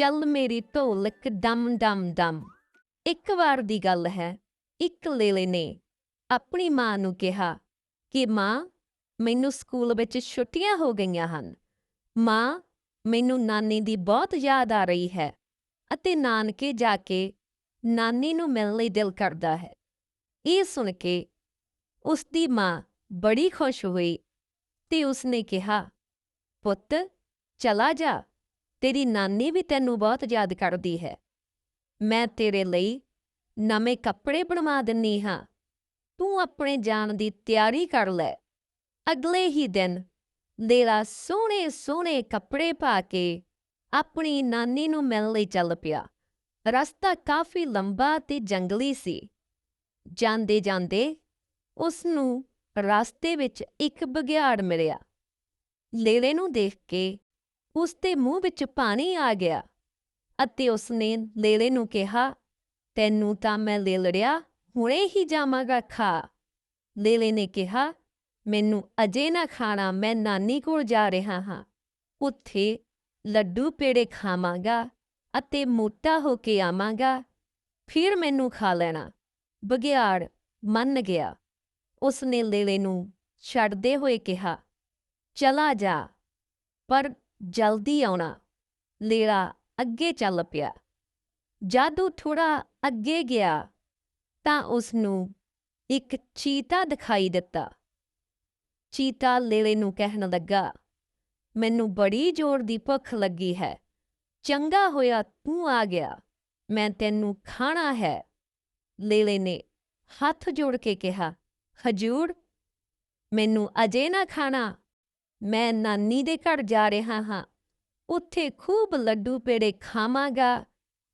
ਚੱਲ ਮੇਰੀ ਢੋਲਕ ਡਮ ਡਮ ਡਮ ਇੱਕ ਵਾਰ ਦੀ ਗੱਲ ਹੈ, ਇੱਕ ਲੇਲੇ ਨੇ ਆਪਣੀ ਮਾਂ ਨੂੰ ਕਿਹਾ ਕਿ ਮਾਂ, ਮੈਨੂੰ ਸਕੂਲ ਵਿੱਚ ਛੁੱਟੀਆਂ ਹੋ ਗਈਆਂ ਹਨ। ਮਾਂ, ਮੈਨੂੰ ਨਾਨੀ ਦੀ ਬਹੁਤ ਯਾਦ ਆ ਰਹੀ ਹੈ ਅਤੇ ਨਾਨਕੇ ਜਾ ਕੇ ਨਾਨੀ ਨੂੰ ਮਿਲਣ ਲਈ ਦਿਲ ਕਰਦਾ ਹੈ। ਇਹ ਸੁਣ ਕੇ ਉਸ ਦੀ ਮਾਂ ਬੜੀ ਖੁਸ਼ ਹੋਈ ਤੇ ਉਸਨੇ ਕਿਹਾ, ਪੁੱਤ, ਚਲਾ ਜਾ। ਤੇਰੀ ਨਾਨੀ ਵੀ ਤੈਨੂੰ ਬਹੁਤ ਯਾਦ ਕਰਦੀ ਹੈ। ਮੈਂ ਤੇਰੇ ਲਈ ਨਵੇਂ ਕੱਪੜੇ ਬਣਵਾ ਦਿੰਨੀ ਹਾਂ। ਤੂੰ ਆਪਣੇ ਜਾਣ ਦੀ ਤਿਆਰੀ ਕਰ ਲੈ। ਅਗਲੇ ਹੀ ਦਿਨ ਲੇਲਾ ਸੋਹਣੇ ਸੋਹਣੇ ਕੱਪੜੇ ਪਾ ਕੇ ਆਪਣੀ ਨਾਨੀ ਨੂੰ ਮਿਲਣ ਲਈ ਚੱਲ ਪਿਆ। ਰਸਤਾ ਕਾਫੀ ਲੰਬਾ ਤੇ ਜੰਗਲੀ ਸੀ। ਜਾਂਦੇ ਜਾਂਦੇ ਉਸ ਨੂੰ ਰਸਤੇ ਵਿੱਚ ਇੱਕ ਬਗਿਆੜ ਮਿਲਿਆ। ਲੇਲੇ ਨੂੰ ਦੇਖ ਕੇ ਉਸ ਦੇ ਮੂੰਹ ਵਿੱਚ ਪਾਣੀ ਆ ਗਿਆ ਅਤੇ ਉਸਨੇ ਲੇਲੇ ਨੂੰ ਕਿਹਾ, ਤੈਨੂੰ ਤਾਂ ਮੈਂ ਲੈ ਲੜਿਆ, ਹੁਣੇ ਹੀ ਜਾਵਾਂਗਾ, ਖਾ। ਲੇਲੇ ਨੇ ਕਿਹਾ, ਮੈਨੂੰ ਅਜੇ ਨਾ ਖਾਣਾ, ਮੈਂ ਨਾਨੀ ਕੋਲ ਜਾ ਰਿਹਾ ਹਾਂ। ਉੱਥੇ ਲੱਡੂ ਪੇੜੇ ਖਾਵਾਂਗਾ ਅਤੇ ਮੋਟਾ ਹੋ ਕੇ ਆਵਾਂਗਾ, ਫਿਰ ਮੈਨੂੰ ਖਾ ਲੈਣਾ। ਬਗਿਆੜ ਮੰਨ ਗਿਆ। ਉਸਨੇ ਲੇਲੇ ਨੂੰ ਛੱਡਦੇ ਹੋਏ ਕਿਹਾ, ਚਲਾ ਜਾ, ਪਰ ਜਲਦੀ ਆਉਣਾ। ਲੇਲਾ ਅੱਗੇ ਚੱਲ ਪਿਆ। ਜਾਦੂ ਥੋੜਾ ਅੱਗੇ ਗਿਆ ਤਾਂ ਉਸ ਨੂੰ ਇੱਕ ਚੀਤਾ ਦਿਖਾਈ ਦਿੱਤਾ। ਚੀਤਾ ਲੇਲੇ ਨੂੰ ਕਹਿਣ ਲੱਗਾ, ਮੈਨੂੰ ਬੜੀ ਜ਼ੋਰ ਦੀ ਭੁੱਖ ਲੱਗੀ ਹੈ। ਚੰਗਾ ਹੋਇਆ ਤੂੰ ਆ ਗਿਆ। ਮੈਂ ਤੈਨੂੰ ਖਾਣਾ ਹੈ। ਲੇਲੇ ਨੇ ਹੱਥ ਜੋੜ ਕੇ ਕਿਹਾ, ਹਜੂਰ, ਮੈਨੂੰ ਅਜੇ ਨਾ ਖਾਣਾ। ਮੈਂ ਨਾਨੀ ਦੇ ਘਰ ਜਾ ਰਿਹਾ ਹਾਂ। ਉੱਥੇ ਖੂਬ ਲੱਡੂ ਪੇੜੇ ਖਾਵਾਂਗਾ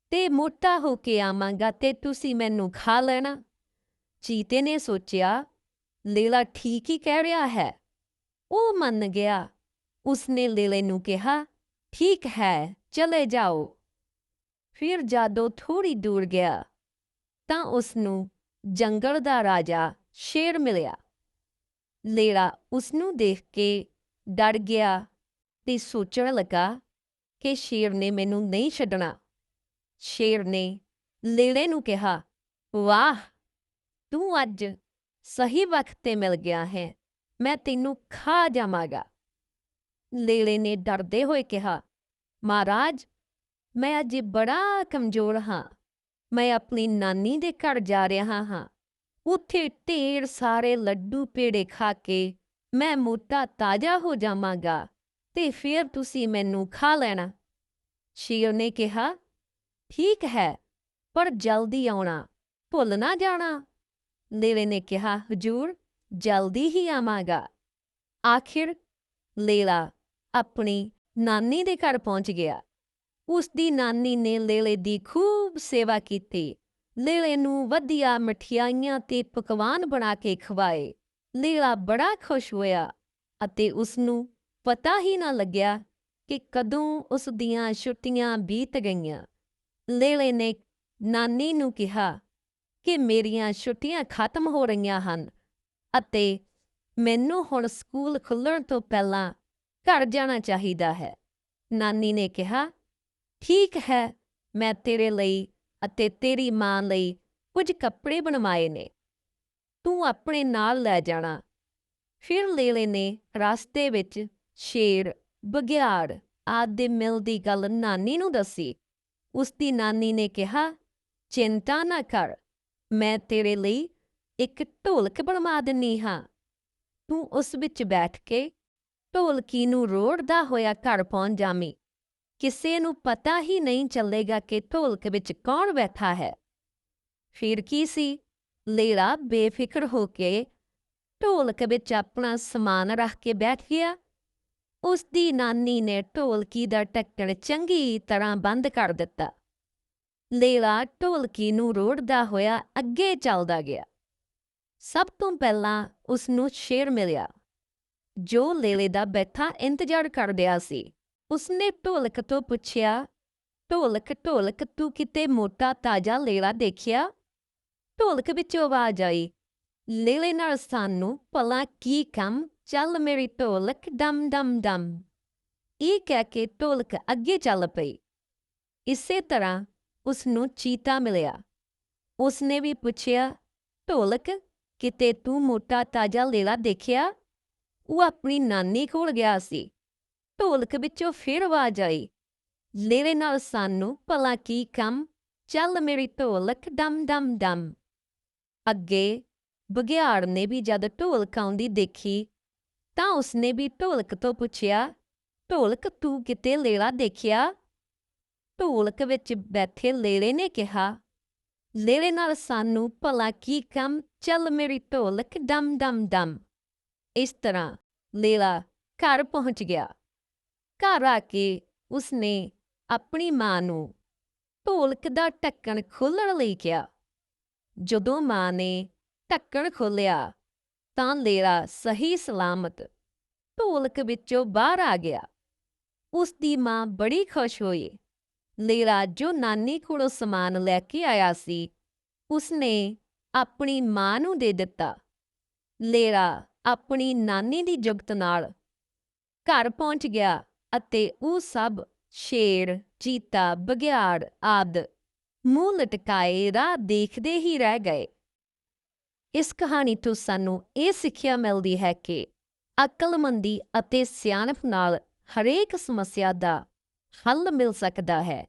ਤੇ ਮੋਟਾ ਹੋ ਕੇ ਆਵਾਂਗਾ ਤੇ ਤੁਸੀਂ ਮੈਨੂੰ ਖਾ ਲੈਣਾ। ਚੀਤੇ ਨੇ ਸੋਚਿਆ, ਲੇਲਾ ਠੀਕ ਹੀ ਕਹਿ ਰਿਹਾ ਹੈ। ਉਹ ਮੰਨ ਗਿਆ। ਉਸਨੇ ਲੇਲੇ ਨੂੰ ਕਿਹਾ, ਠੀਕ ਹੈ, ਚਲੇ ਜਾਓ। ਫਿਰ ਜਾਦੋ ਥੋੜੀ ਦੂਰ ਗਿਆ, ਤਾਂ ਉਸ ਨੂੰ ਜੰਗਲ ਦਾ ਰਾਜਾ ਸ਼ੇਰ ਮਿਲਿਆ। ਲੇਲਾ ਉਸ ਨੂੰ ਦੇਖ ਕੇ ਡਰ ਗਿਆ ਤੇ ਸੋਚਣ ਲੱਗਾ ਕਿ ਸ਼ੇਰ ਨੇ ਮੈਨੂੰ ਨਹੀਂ ਛੱਡਣਾ। ਸ਼ੇਰ ਨੇ ਲੇਲੇ ਨੂੰ ਕਿਹਾ, ਵਾਹ, ਤੂੰ ਅੱਜ ਸਹੀ ਵਕਤ ਤੇ ਮਿਲ ਗਿਆ ਹੈ, ਮੈਂ ਤੈਨੂੰ ਖਾ ਜਾਵਾਂਗਾ। ਲੇਲੇ ਨੇ ਡਰਦੇ ਹੋਏ ਕਿਹਾ, ਮਹਾਰਾਜ, ਮੈਂ ਅੱਜ ਬੜਾ ਕਮਜ਼ੋਰ ਹਾਂ। ਮੈਂ ਆਪਣੀ ਨਾਨੀ ਦੇ ਘਰ ਜਾ ਰਿਹਾ ਹਾਂ। ਉੱਥੇ ਢੇਰ ਸਾਰੇ ਲੱਡੂ ਪੇੜੇ ਖਾ ਕੇ ਮੈਂ ਮੋਟਾ ਤਾਜ਼ਾ ਹੋ ਜਾਵਾਂਗਾ ਤੇ ਫਿਰ ਤੁਸੀਂ ਮੈਨੂੰ ਖਾ ਲੈਣਾ। ਸ਼ੇਰ ਨੇ ਕਿਹਾ, ਠੀਕ ਹੈ, ਪਰ ਜਲਦੀ ਆਉਣਾ, ਭੁੱਲ ਨਾ ਜਾਣਾ। ਲੇਲੇ ਨੇ ਕਿਹਾ, ਹਜੂਰ, ਜਲਦੀ ਹੀ ਆਵਾਂਗਾ। ਆਖਿਰ ਲੇਲਾ ਆਪਣੀ ਨਾਨੀ ਦੇ ਘਰ ਪਹੁੰਚ ਗਿਆ। ਉਸ ਦੀ ਨਾਨੀ ਨੇ ਲੇਲੇ ਦੀ ਖੂਬ ਸੇਵਾ ਕੀਤੀ। ਲੇਲੇ ਨੂੰ ਵਧੀਆ ਮਠਿਆਈਆਂ ਤੇ ਪਕਵਾਨ ਬਣਾ ਕੇ ਖਵਾਏ। ਲੀਲਾ ਬੜਾ ਖੁਸ਼ ਹੋਇਆ ਅਤੇ ਉਸ ਨੂੰ ਪਤਾ ਹੀ ਨਾ ਲੱਗਿਆ ਕਿ ਕਦੋਂ ਉਸ ਦੀਆਂ ਛੁੱਟੀਆਂ ਬੀਤ ਗਈਆਂ। ਲੇਲੇ ਨੇ ਨਾਨੀ ਨੂੰ ਕਿਹਾ ਕਿ ਮੇਰੀਆਂ ਛੁੱਟੀਆਂ ਖਤਮ ਹੋ ਰਹੀਆਂ ਹਨ ਅਤੇ ਮੈਨੂੰ ਹੁਣ ਸਕੂਲ ਖੁੱਲਣ ਤੋਂ ਪਹਿਲਾਂ ਘਰ ਜਾਣਾ ਚਾਹੀਦਾ ਹੈ। ਨਾਨੀ ਨੇ ਕਿਹਾ, ਠੀਕ ਹੈ, ਮੈਂ ਤੇਰੇ ਲਈ ਅਤੇ ਤੇਰੀ ਮਾਂ ਲਈ ਕੁਝ ਕੱਪੜੇ ਬਣਵਾਏ ਨੇ। ਤੂੰ ਆਪਣੇ ਨਾਲ ਲੈ ਜਾਣਾ। ਫਿਰ ਲੇਲੇ ਨੇ ਰਸਤੇ ਵਿੱਚ ਸ਼ੇਰ ਬਗਿਆੜ ਆਦਿ ਮਿਲ ਦੀ ਗੱਲ ਨਾਨੀ ਨੂੰ ਦੱਸੀ। ਉਸ ਦੀ ਨਾਨੀ ਨੇ ਕਿਹਾ, ਚਿੰਤਾ ਨਾ ਕਰ, ਮੈਂ ਤੇਰੇ ਲਈ ਇੱਕ ਢੋਲਕ ਬਣਵਾ ਦਿੰਨੀ ਹਾਂ। ਤੂੰ ਉਸ ਵਿੱਚ ਬੈਠ ਕੇ ਢੋਲਕੀ ਨੂੰ ਰੋੜਦਾ ਹੋਇਆ ਘਰ ਪਹੁੰਚ ਜਾਮੀ ਕਿਸੇ ਨੂੰ ਪਤਾ ਹੀ ਨਹੀਂ ਚੱਲੇਗਾ ਕਿ ਢੋਲਕ ਵਿੱਚ ਕੌਣ ਬੈਠਾ ਹੈ। ਫਿਰ ਕੀ ਸੀ? ਲੇਲਾ ਬੇਫਿਕਰ ਹੋ ਕੇ ਢੋਲਕ ਵਿੱਚ ਆਪਣਾ ਸਮਾਨ ਰੱਖ ਕੇ ਬੈਠ ਗਿਆ। ਉਸ ਦੀ ਨਾਨੀ ਨੇ ਢੋਲਕੀ ਦਾ ਟੱਕਣ ਚੰਗੀ ਤਰ੍ਹਾਂ ਬੰਦ ਕਰ ਦਿੱਤਾ। ਲੇਲਾ ਢੋਲਕੀ ਨੂੰ ਰੋੜਦਾ ਹੋਇਆ ਅੱਗੇ ਚੱਲਦਾ ਗਿਆ। ਸਭ ਤੋਂ ਪਹਿਲਾਂ ਉਸ ਨੂੰ ਸ਼ੇਰ ਮਿਲਿਆ। ਜੋ ਲੇਲੇ ਦਾ ਬੈਠਾ ਇੰਤਜ਼ਾਰ ਕਰ ਰਿਹਾ ਸੀ, ਉਸਨੇ ਢੋਲਕ ਤੋਂ ਪੁੱਛਿਆ, ਢੋਲਕ ਢੋਲਕ, ਤੂੰ ਕਿਤੇ ਮੋਟਾ ਤਾਜ਼ਾ ਲੇਲਾ ਦੇਖਿਆ? ਢੋਲਕ ਵਿੱਚੋਂ ਆਵਾਜ਼ ਆਈ, ਲੇਲੇ ਨਾਲ ਸਾਨੂੰ ਭਲਾ ਕੀ ਕੰਮ? ਚੱਲ ਮੇਰੀ ਢੋਲਕ ਡਮ ਡਮ ਡਮ। ਇਹ ਕਹਿ ਕੇ ਢੋਲਕ ਅੱਗੇ ਚੱਲ ਪਈ। ਇਸੇ ਤਰ੍ਹਾਂ ਉਸ ਨੂੰ ਚੀਤਾ ਮਿਲਿਆ। ਉਸਨੇ ਵੀ ਪੁੱਛਿਆ, ਢੋਲਕ, ਕਿਤੇ ਤੂੰ ਮੋਟਾ ਤਾਜਾ ਲੇਲਾ ਦੇਖਿਆ? ਉਹ ਆਪਣੀ ਨਾਨੀ ਕੋਲ ਗਿਆ ਸੀ। ਢੋਲਕ ਵਿੱਚੋਂ ਫਿਰ ਆਵਾਜ਼ ਆਈ, ਲੇਲੇ ਨਾਲ ਸਾਨੂੰ ਭਲਾ ਕੀ ਕੰਮ? ਚੱਲ ਮੇਰੀ ਢੋਲਕ ਡਮ ਡਮ ਡਮ। ਅੱਗੇ ਬਗਿਆੜ ਨੇ ਵੀ ਜਦ ਢੋਲਕ ਆਉਂਦੀ ਦੇਖੀ ਤਾਂ ਉਸਨੇ ਵੀ ਢੋਲਕ ਤੋਂ ਪੁੱਛਿਆ, ਢੋਲਕ ਤੂੰ ਕਿਤੇ ਲੇਲਾ ਦੇਖਿਆ? ਢੋਲਕ ਵਿੱਚ ਬੈਠੇ ਲੇਲੇ ਨੇ ਕਿਹਾ, ਲੇਲੇ ਨਾਲ ਸਾਨੂੰ ਭਲਾ ਕੀ ਕੰਮ? ਚੱਲ ਮੇਰੀ ਢੋਲਕ ਡਮ ਡਮ ਡਮ। ਇਸ ਤਰ੍ਹਾਂ ਲੇਲਾ ਘਰ ਪਹੁੰਚ ਗਿਆ। ਘਰ ਆ ਕੇ ਉਸਨੇ ਆਪਣੀ ਮਾਂ ਨੂੰ ਢੋਲਕ ਦਾ ਢੱਕਣ ਖੋਲ੍ਹਣ ਲਈ ਕਿਹਾ। ਜਦੋਂ ਮਾਂ ਨੇ ਢੱਕਣ ਖੋਲ੍ਹਿਆ ਤਾਂ ਲੇਰਾ ਸਹੀ ਸਲਾਮਤ ਢੋਲਕ ਵਿੱਚੋਂ ਬਾਹਰ ਆ ਗਿਆ। ਉਸ ਦੀ ਮਾਂ ਬੜੀ ਖੁਸ਼ ਹੋਈ। ਲੇਰਾ ਜੋ ਨਾਨੀ ਕੋਲੋਂ ਸਮਾਨ ਲੈ ਕੇ ਆਇਆ ਸੀ, ਉਸਨੇ ਆਪਣੀ ਮਾਂ ਨੂੰ ਦੇ ਦਿੱਤਾ। ਲੇਰਾ ਆਪਣੀ ਨਾਨੀ ਦੀ ਜੁਗਤ ਨਾਲ ਘਰ ਪਹੁੰਚ ਗਿਆ ਅਤੇ ਉਹ ਸਭ ਸ਼ੇਰ ਚੀਤਾ ਬਗਿਆੜ ਆਦ ਮੂੰਹ ਲਟਕਾਏ ਰਾਹ ਦੇਖਦੇ ਹੀ ਰਹਿ ਗਏ। ਇਸ ਕਹਾਣੀ ਤੋਂ ਸਾਨੂੰ ਇਹ ਸਿੱਖਿਆ ਮਿਲਦੀ ਹੈ ਕਿ ਅਕਲਮੰਦੀ ਅਤੇ ਸਿਆਣਪ ਨਾਲ ਹਰੇਕ ਸਮੱਸਿਆ ਦਾ ਹੱਲ ਮਿਲ ਸਕਦਾ ਹੈ।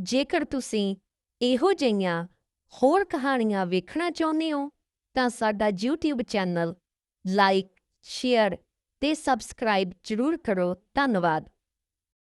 ਜੇਕਰ ਤੁਸੀਂ ਇਹੋ ਜਿਹੀਆਂ ਹੋਰ ਕਹਾਣੀਆਂ ਵੇਖਣਾ ਚਾਹੁੰਦੇ ਹੋ, ਤਾਂ ਸਾਡਾ YouTube ਚੈਨਲ ਲਾਈਕ, ਸ਼ੇਅਰ ਤੇ ਸਬਸਕ੍ਰਾਈਬ ਜ਼ਰੂਰ ਕਰੋ। ਧੰਨਵਾਦ।